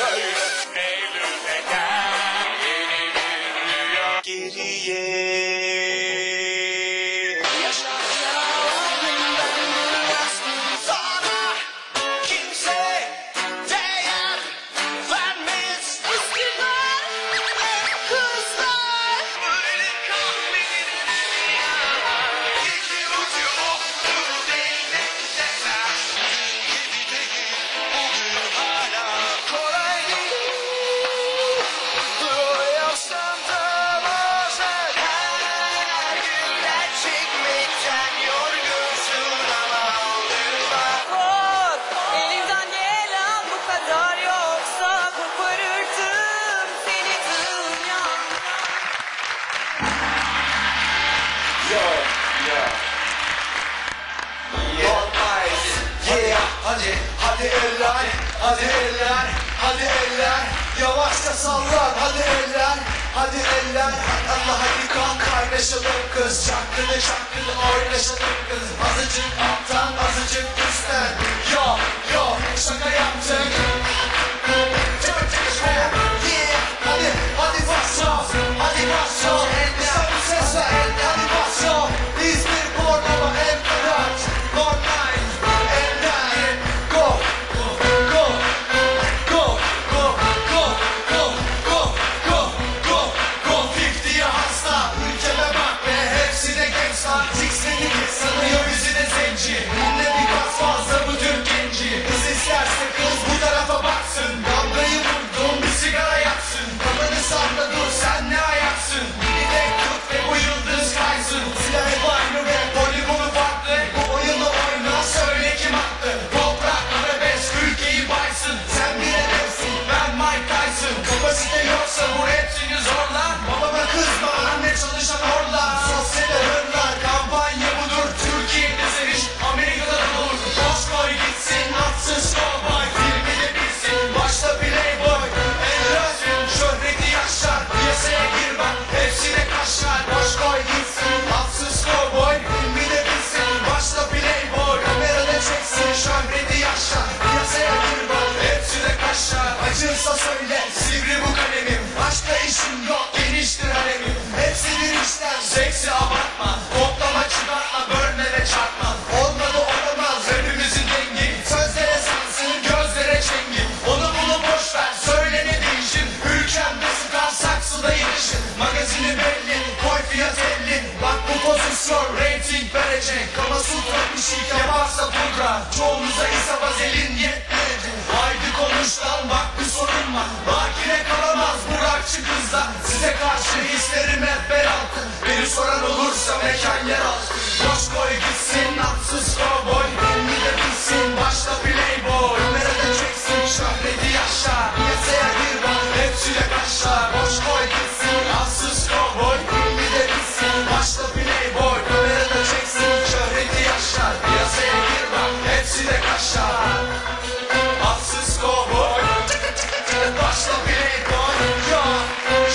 Yeah. Hadi, eller, hadi eller, hadi eller. Yavaşça sallan, hadi eller, hadi eller. Allah hadi kan kaynaşalım kız. Çakkılı çakkılı oynaşalım kız. Azıcık alttan, azıcık üstten. Yo, yo, şaka yaptık bir şey yaparsa pudra, çoğumuza ise vazelin yetmeyecek, haydi konuş lan bak bir sorun var, bakire kalamaz Burakçı kızlar, size karşı hislerim hep bel altı, beni soran olursa mekan yer altı, boş koy gitsin, atsız kovboy, filmi de bilsin, başta playboy, kamerada çeksin, şöhreti yaşa, piyasaya gir bak, hepsi de kaşa, boş koy gitsin, atsız kovboy, filmi de bilsin, başta playboy, hepsi de kaşa, atsız kovboy, başta playboy, ya,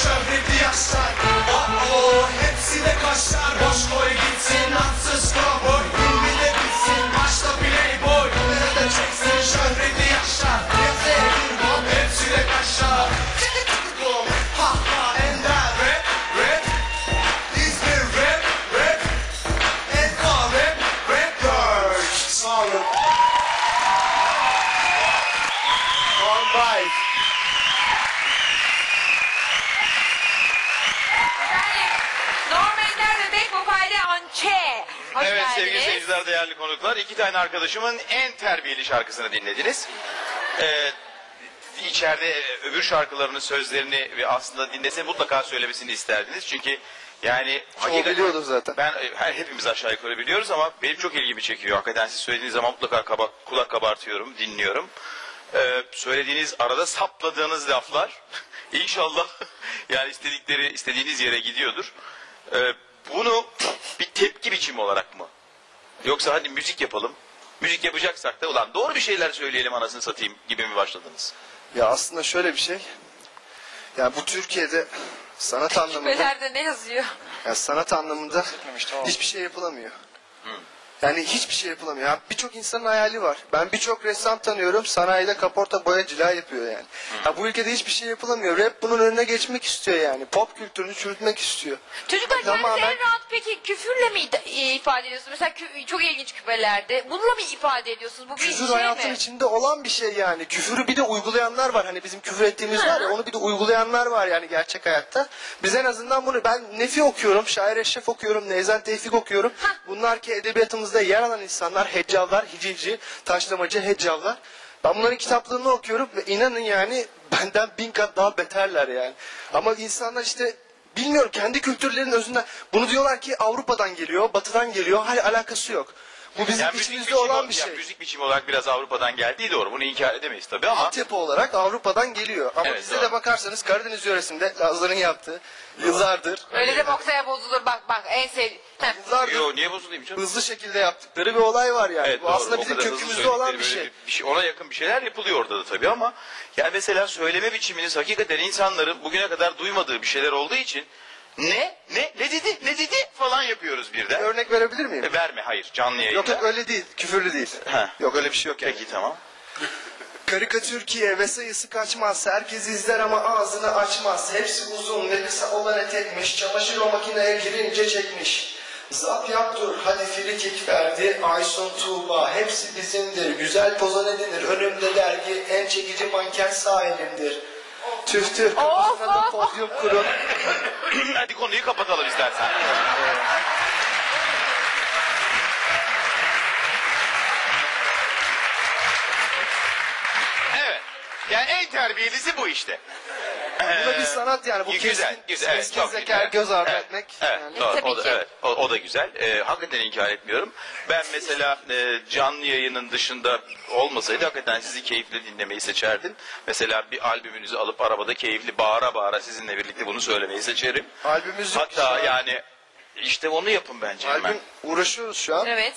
şöhreti yaşa, oh oh, hepsi de kaşar, boş koy gitsin, atsız kovboy, Normal. Normanler ve Bek Popay'da Ançe. Hoş Evet geldiniz. sevgili seyirciler, değerli konuklar. iki tane arkadaşımın en terbiyeli şarkısını dinlediniz. Ee, içeride e, öbür şarkılarının sözlerini ve aslında dinlese mutlaka söylemesini isterdiniz. Çünkü yani hakikaten- biliyordur zaten. Ben e, her hepimiz aşağı yukarı biliyoruz ama benim çok ilgimi çekiyor. Hakikaten siz söylediğiniz zaman mutlaka kaba, kulak kabartıyorum, dinliyorum. Ee, söylediğiniz arada sapladığınız laflar inşallah yani istedikleri istediğiniz yere gidiyordur. Ee, bunu bir tepki biçimi olarak mı? Yoksa hadi müzik yapalım. Müzik yapacaksak da ulan doğru bir şeyler söyleyelim anasını satayım gibi mi başladınız? Ya aslında şöyle bir şey. Yani bu Türkiye'de sanat anlamında, Küpelerde ne yazıyor? ya sanat anlamında hiçbir şey yapılamıyor. Yani hiçbir şey yapılamıyor. Ya Birçok insanın hayali var. Ben birçok ressam tanıyorum. Sanayide kaporta boya cila yapıyor yani. Ya bu ülkede hiçbir şey yapılamıyor. Rap bunun önüne geçmek istiyor yani. Pop kültürünü çürütmek istiyor. Çocuklar kendinizi Tamamen- en rahat peki küfürle mi e, ifade ediyorsunuz? Mesela kü- çok ilginç küfelerde. Bununla mı ifade ediyorsunuz? Bu bir Küfür şey hayatın mi? içinde olan bir şey yani. Küfürü bir de uygulayanlar var. Hani bizim küfür ettiğimiz var ya onu bir de uygulayanlar var yani gerçek hayatta. Biz en azından bunu ben Nefi okuyorum, Şair Eşref okuyorum, Neyzen Tevfik okuyorum. Bunlar ki edebiyatımızda yer alan insanlar, heccallar, hicivci, taşlamacı, heccallar. Ben bunların kitaplarını okuyorum ve inanın yani benden bin kat daha beterler yani. Ama insanlar işte bilmiyorum kendi kültürlerinin özünden bunu diyorlar ki Avrupa'dan geliyor, Batı'dan geliyor. Hayır alakası yok. Bu bizim Yani müzik içimizde biçimi, olan bir yani şey. müzik biçimi olarak biraz Avrupa'dan geldiği doğru. Bunu inkar edemeyiz tabii ama altyapı olarak Avrupa'dan geliyor. Ama Evet, bize doğru. de bakarsanız Karadeniz yöresinde Lazların yaptığı yıllardır Öyle de boksaya bozulur bak bak en sevdiğim. Heh. yıllardır Yo niye bozulayım canım? hızlı şekilde yaptıkları bir olay var yani. Evet, Bu doğru. aslında bizim kökümüzde olan bir şey. bir şey. Ona yakın bir şeyler yapılıyor orada da tabii ama yani mesela söyleme biçiminiz hakikaten insanların bugüne kadar duymadığı bir şeyler olduğu için ne ne ne dedi ne dedi falan yapıyoruz birden. Örnek verebilir miyim? E, verme hayır canlı yayında. Yok yok öyle değil. Küfürlü değil. Ha. Yok öyle bir şey yok yani. Peki tamam. Karikatürkiye ve sayısı kaçmaz. Herkes izler ama ağzını açmaz. Hepsi uzun ve kısa olan etekmiş. Çamaşır o makineye girince çekmiş. Zap yap dur hadi frikik verdi Aysun Tuğba hepsi bizimdir Güzel poza ne denir önümde dergi En çekici manken sağ tüh kafasına da podyum kurun Hadi konuyu kapatalım istersen. Evet. Yani en terbiyelisi bu işte. Bu da bir sanat yani bu güzel, keskin, güzel, evet, keskin çok zeka güzel. göz ardı Evet, etmek Evet, yani. doğru, Tabii o da, evet, o, o da güzel. Ee, hakikaten inkar etmiyorum. Ben mesela e, canlı yayının dışında olmasaydı hakikaten sizi keyifli dinlemeyi seçerdim. Mesela bir albümünüzü alıp arabada keyifli bağıra bağıra sizinle birlikte bunu söylemeyi seçerim. Albümümüz yok Hatta şu an. yani işte onu yapın bence hemen. Albüm uğraşıyoruz şu an. Evet.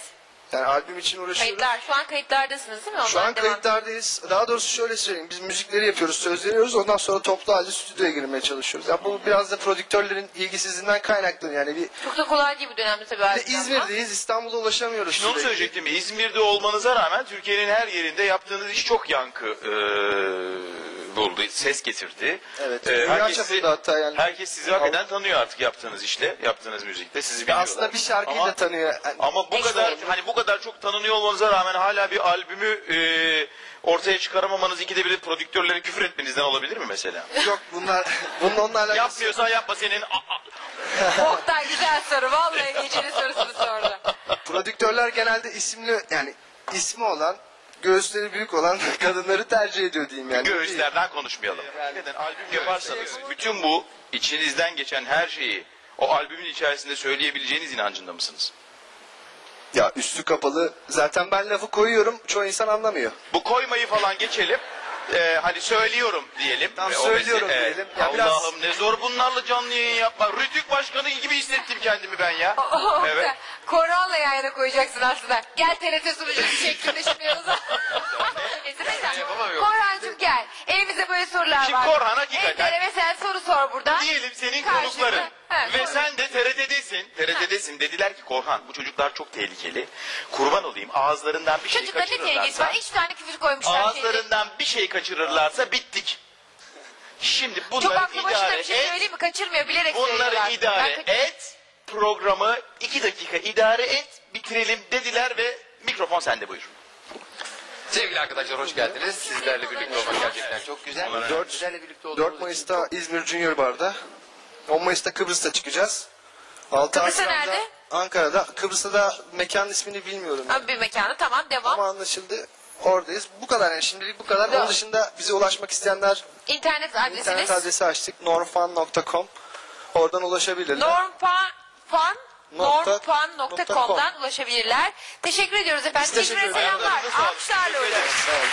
Yani albüm için uğraşıyoruz. Kayıtlar. Şu an kayıtlardasınız değil mi? Şu an devam- kayıtlardayız. Daha doğrusu şöyle söyleyeyim. Biz müzikleri yapıyoruz, söz veriyoruz. Ondan sonra toplu halde stüdyoya girmeye çalışıyoruz. Ya bu biraz da prodüktörlerin ilgisizliğinden kaynaklı. Yani bir, Çok da kolay değil bu dönemde tabii. bir de. İzmir'deyiz. İstanbul'a ulaşamıyoruz. Şimdi onu sürekli. söyleyecektim. İzmir'de olmanıza rağmen Türkiye'nin her yerinde yaptığınız iş çok yankı buldu. Ses getirdi. Evet. E, Dünya herkes, sizi, hatta yani. herkes sizi hakikaten tanıyor artık yaptığınız işte. Yaptığınız müzikte. Sizi biliyorlar. Aslında bir şarkıyla Ama- tanıyor. Yani Ama bu kadar oldu. hani bu kadar çok tanınıyor olmanıza rağmen hala bir albümü e, ortaya çıkaramamanız ikide bir de prodüktörlere küfür etmenizden olabilir mi mesela? yok bunlar, bunun onunla alakası yok. Yapmıyorsan yapma senin. Oktay güzel soru. Vallahi gecenin sorusunu sordu. Prodüktörler genelde isimli yani ismi olan, göğüsleri büyük olan kadınları tercih ediyor diyeyim yani. Göğüslerden konuşmayalım. Hakikaten albüm yaparsanız bütün bu içinizden geçen her şeyi o albümün içerisinde söyleyebileceğiniz inancında mısınız? Ya üstü kapalı. Zaten ben lafı koyuyorum. Çoğu insan anlamıyor. Bu koymayı falan geçelim. Ee, hani söylüyorum diyelim. O söylüyorum mesele- diyelim. Ya biraz- Allah'ım ne zor bunlarla canlı yayın yapmak. Rütük başkanı gibi hissettim kendimi ben ya. Evet. Koran'la yayına koyacaksın aslında. Gel TRT sunucusu şeklinde şimdi yanınıza. mesela Korhan'cığım gel. Elimizde böyle sorular Şimdi var. Korhan hakikaten- Ender'e mesela soru sor burada. Diyelim senin Karşında- konukların Evet, ve sen de TRT'desin. TRT'desin. Dediler ki Korhan bu çocuklar çok tehlikeli. Kurban olayım ağızlarından bir şey Çocuklar ne tehlikesi kaçırırlarsa. var? İki tane küfür koymuşlar. şeyde. Ağızlarından bir şey kaçırırlarsa bittik. Şimdi Çok bunları aklı başında idare bir şey et. söyleyeyim mi? Kaçırmıyor bilerek söylüyorlar. Bunları idare Ben kaç- et. Programı iki dakika idare et. Bitirelim dediler ve mikrofon sende buyur. Sevgili arkadaşlar hoş geldiniz. Sizlerle birlikte olmak gerçekten çok güzel. Dört- Sizlerle birlikte 4 olduğumuz Mayıs'ta İzmir Junior Bar'da. 10 Mayıs'ta Kıbrıs'ta çıkacağız. 6 Kıbrıs'ta Haziran'da nerede? Ankara'da. Kıbrıs'ta da mekanın ismini bilmiyorum. yani. Abi bir mekanı tamam devam. Ama anlaşıldı. Oradayız. Bu kadar yani şimdilik bu kadar. Onun dışında bize ulaşmak isteyenler İnternet adresiniz. internet adresi açtık. normfan.com Oradan ulaşabilirler. Normfan fan Nokta- normfan.com'dan ulaşabilirler. Teşekkür ediyoruz efendim. Biz teşekkür İzmir'e ederiz. selamlar. Sağlık. Alkışlarla uğurluyoruz. ederiz. Sağ olun.